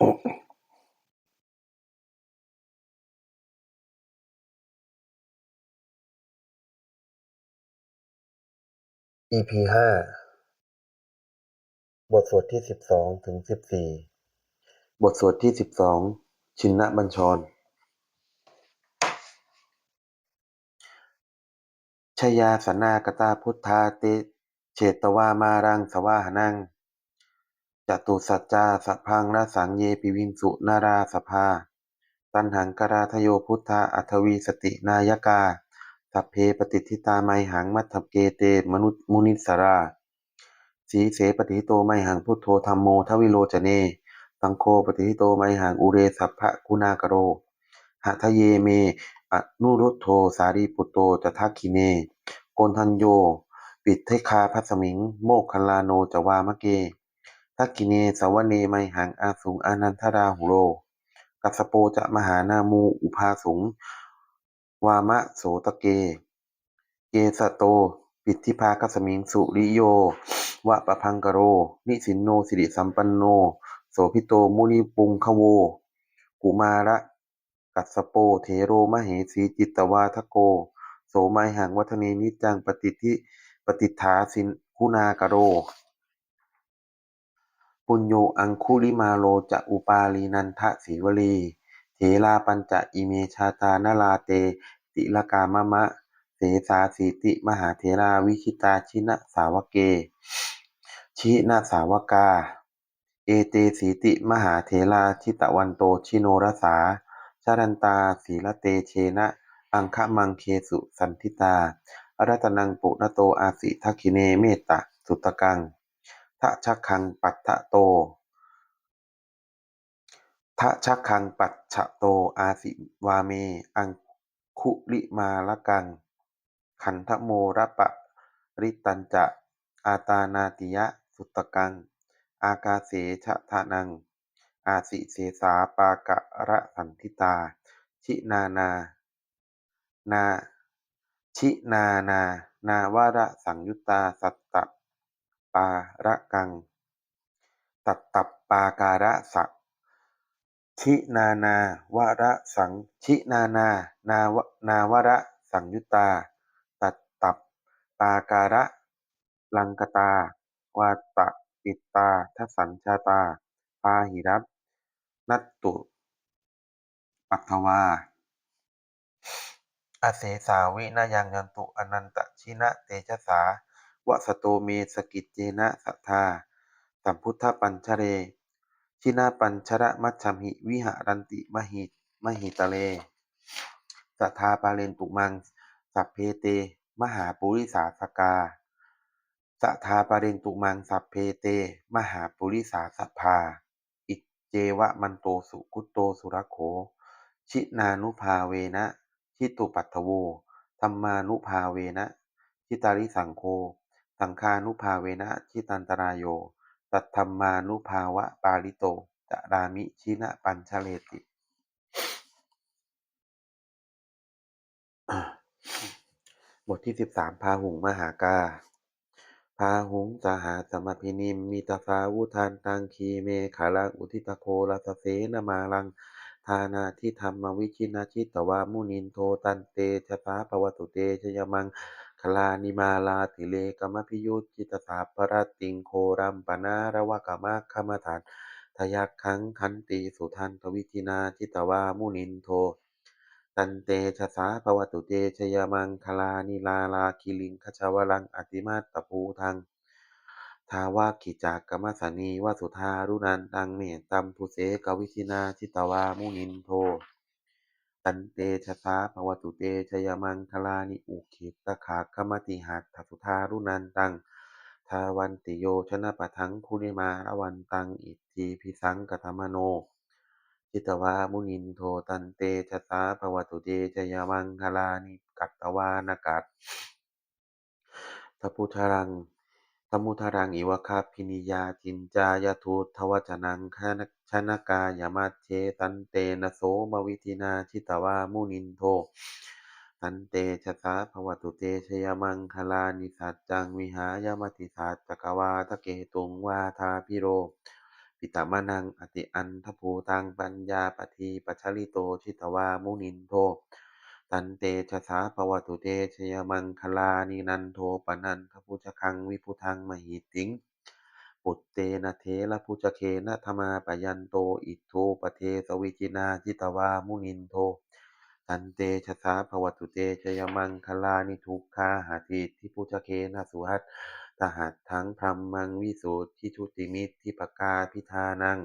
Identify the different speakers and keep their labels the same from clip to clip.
Speaker 1: EP ห้า บทสวดที่สิบสองถึงสิบสี่ บทสวดที่สิบสอง ชินนบัญชร ชยาสนากตาพุทธาเต เฉตวามารังสวาหนัง จตุสัจจาสพังราสังเยปิวินสุนาราสภา ตันหังกราทโยพุทธาอัทวีสตินายกาสัพเพปฏิทิตาไมหังมัทธเกเตมนุมุนิสรา สีเสปฏิทิโตไมหังพุทโธธรรมโมทวิโลจเน ตังโคปฏิทิโตไมหังอุเรสัพพะคุณากโรหะทะเยเมอนุรุตโธสารีปุตโตตทัคคิเน โกนทัญโย ปิดเทคาพัสมิง โมคคัลลาโนจวามะเก ทักกิเนสวเนไมหังอาสุงอานันทราหุโร กัสสโปจะมหานามูอุภาสุง วามะโสตเก เกสโต ปิทธิภาคัสมิงสุริโยวะปะพังกโร นิสินโนสิริสัมปันโน โสภิโตมุนิปุงคะโว กุมาระกัสสโปเถโรมเหสีจิตตวาทโก โสไมหังวัฒเนนิจังปฏิทิปฏิฐาสินคุณากโร ปุญโญอังคุลิมาโลจะอุปาลีนันทะสีวลี เถราปัญจะอิเมชาตานราเต ติลกามะมะ เสสาสีติมหาเถราวิชิตาชินะสาวเก ชินะสาวกา เอเตสีติมหาเถราชิตวันโตชิโนรสาชารันตาสีละเตเชนะ อังคะมังเคสุสันทิตาอรัตนังปุณโตอาสิทักขิเนเมตตาสุตกัง ทะชักคังปัตถะโตทะชักคังปัจฉะโต อาสิวาเม อังคุลิมาละกัง ขันธโมระปะริตัญจะ อาตานาติยะ สุตกัง อากาเสชะทะนัง อาสิเสสาปากะระสันทิตา ชินานา นา ชินานา นาวาระสังยุตตา สัตต ปาระกังสัตตปาการะสะ ชินานาวระสัง ชินานานาว นาวระสังยุตตาตัตตัปปาการะ ลังกตา วาตปิตาทสัญชาตา ปาหิรัตนัตตุปัทถวาอเสสาวินายังยันตุอนันตชินะเตชะสา วสโตเมสกิจเจนะสัทธา สัมพุทธปัญชเร ชินาปัญชระมัชฌมิวิหารันติมหิมหิตะเลสัทธาปาเลนตุมัง สัพเพเต มหาปุริสาสกาสัทธาปาเรนตุมังสัพเพเต มหาปุริสาสภาอิเจวะมันโตสุกุตโตสุรโข ชินานุภาเวนะ ชิตุปัตถโวธรรมานุภาเวนะ ชิตาริสังโฆ สังฆานุภาเวนะชิตันตรายโย ตัทธัมมานุภาวะปาลิโตจารามิชินะปัญชเลติ บทที่สิบสามพาหุงมหากาพาหุงสหาสมพินิมมิตาฟาวุทานตังคีเมขาลังอุทิตโครัสเสนมาลังทานาทิธรรมวิชินาชิตวามุนินโทตันเตชะสาปวตุเตชยมัง คลานิมาลาติเลกมพิยุจิตสาปรติงโครัมปนาระวะกามะขมฐานทยักขังขันติสุทันทวิชินาชิตวามุนินโท ตันเตชะสาภวตุเตชยมังคลานิลาลาคิลิงคชาวลังอติมาตภูทัง ทาวากิจากกมสนีวสุธารุนันตังเมตตัมพุเสกวิชินาชิตวามุนินโท ตันเตชะสาภวตุเตชยมังคลานิอุขิตตขาคมติหัตถสุธารุนันตัง ทาวันติโยชนะปะทังคุริมาระวันตัง อิทธิพิสังกตมโน จิตวามุนินโทตันเตชะสาภวตุเตชยมังคลานิกัตตวานกัตทพุทธรัง ทมุทารัง อิวคาพินิยาจินจายทูทวจนังคณชนกายามัจเชตันเตนะโสมวิทินาชิตวามุนินโทตันเตชะสาภวตุเตชยมังคลานิสัจจังวิหายามติสัจจกวาทะเกตุงวาทาพิโร ปิตามานังอติอันทภูตังปัญญาปทีปัจฉริโตชิตวามุนินโท ตันเตชะสาภวตุเตชยมังคลานินันโทปนันทพุชคังวิพุทังมหิติง ปุตเตนะเทระพุชเคนะธมาปยันโตอิทโทปเทสวิจินาจิตวามุนินโทตันเตชะสาภวตุเตชยมังคลานิทุกขาหาทิทิพุชเคนะสุหัตตหัตถังพรัมมังวิสุทธิชุติมิตรทิปกาพิธานัง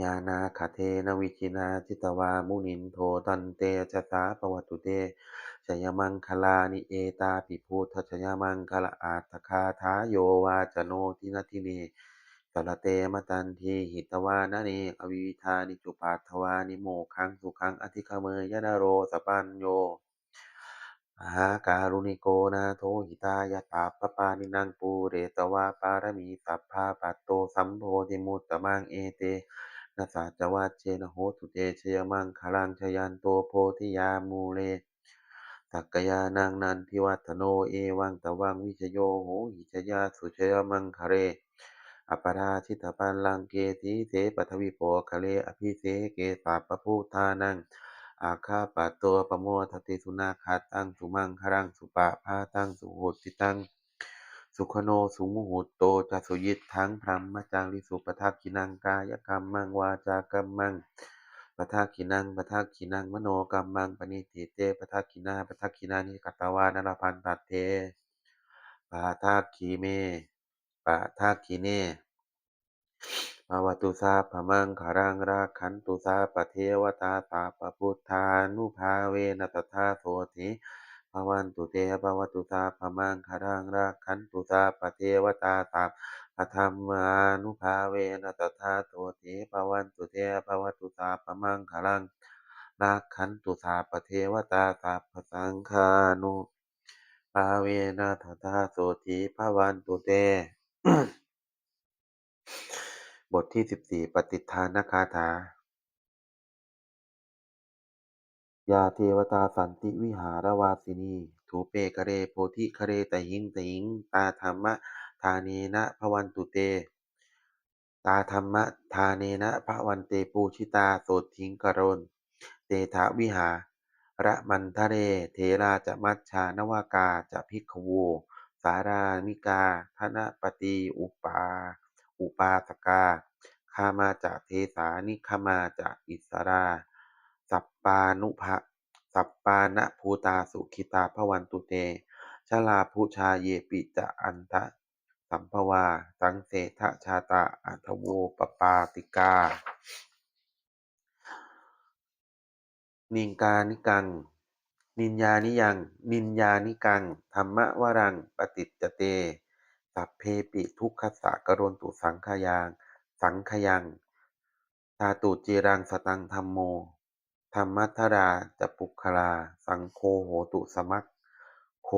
Speaker 1: ญาณาคาเทนวิชินาจิตวามุนินโทตันเตชะสาปวัตุเตชยมังคลานิเอตาปิพุทธชยมังคลาอาตคาทาโยวาจโนทินทิเนสรเตมตันทีหิตวานะเนอวิวิธานิจุปาทวานิโมคังสุขังอธิคเมยยนาโรสปัญโยมหาการุณิโกนาโทหิตายตาปปานินังปูเรตวาปารมีสัพพาปัตโตสัมโพธิมุตตมังเอเต นะสาจวัชเชนะโหตุเตชยมังคลังชยันโตโพธิยามูเลสักกยานังนันทิวัฒโนเอวังตะวังวิชโยโหหิชยาสุชยมังคเรอปราชิตปันลังเกสีเสปทวิโปคะเลอภิเสเกสาปพุทานัง อาคาปะตัวปะโมทติสุนาคาตั้งสุมังครังสุปะพาตั้งสุโหติตั้ง สุขโนสุมุหุตโตจัสุยิตทั้งพรหมจาริสุปทักขินังกายกรรมมังวาจากรรมังปทักขินังปทักขินังมโนกรรมังปณิทิเตปทักขินาปทักขินานิกัตวานรพันตัตเตปาทักขิเมปาทักขิเนภวตุสาพมังคารังราคันตุสาปเทวตาสาปพุทธานุภาเวนัตถาโสติ ภาวันตุเตภาวตุสาพมังคารังราคันตุสาปเทวตาสาปธรรมานุภาเวนตถาโสติภวันตุเตภาวตุสาพมังคารังราคันตุสาปเทวตาสาปสังฆานุภาเวนตถาโสติภวันตุเตบทที่สิบสี่ปฏิฏฐานคาถา ยาเทวตาสันติวิหารวาสินี ถูเปกะเรโพธิคะเรตหิงตหิง ตาธรรมะทาเนนะพวันตุเต ตาธรรมะทาเนนะพระวันเตปูชิตาโสทิงกรณเตถาวิหาระมันทะเรเทราจะมัชชานวากาจะพิกขวูสารานิกาธนปฏิอุปา อุปาสกาคามาจะเทสานิคมาจะอิสรา สัปปานุภะ สัปปานะภูตาสุขิตาพวันตุเต ชลาภูชาเยปิจะอันทะ สัมภวา สังเสทะชาตาอัทโวปปาติกา นิงกานิกัง นินยานิยัง นินยานิกัง ธรรมวรัง ปฏิจจเต สัพเพปิทุกขสะกรณตุสังขยังสังขยังธาตุจีรังสตังธรรมโม ธรรมัทราจะปุคลา สังโฆโหตุสมัคโค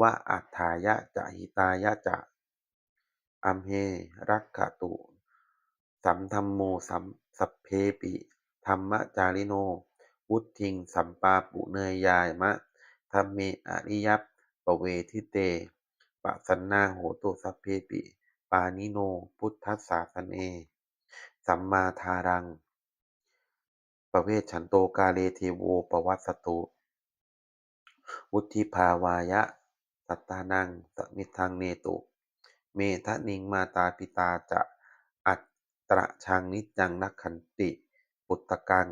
Speaker 1: วะอัฏฐายะจะหิตายะจะอัมเหรักขตุ สัมธัมโมสัมสัพเพปิ ธรรมจาริโน วุฒทิง สัมปาปุเนยยามะธัมเมอริยัปปเวทิเตปะสันนาโหตุสัพเพปิ ปานิโน พุทธัสสาสเน สัมมาทารัง ปเวชฉันโตกาเลเทโวปวัสสตุ วุธิภาวายะ สัตตานังสมิทังเนตุ เมทะนิงมาตาปิตาจะอัตตระชังนิจจังนักขันติ ปุตตะกัง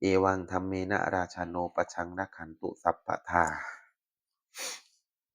Speaker 1: เอวังธรรมเมนะราชาโนปชังนักขันตุสัพพทา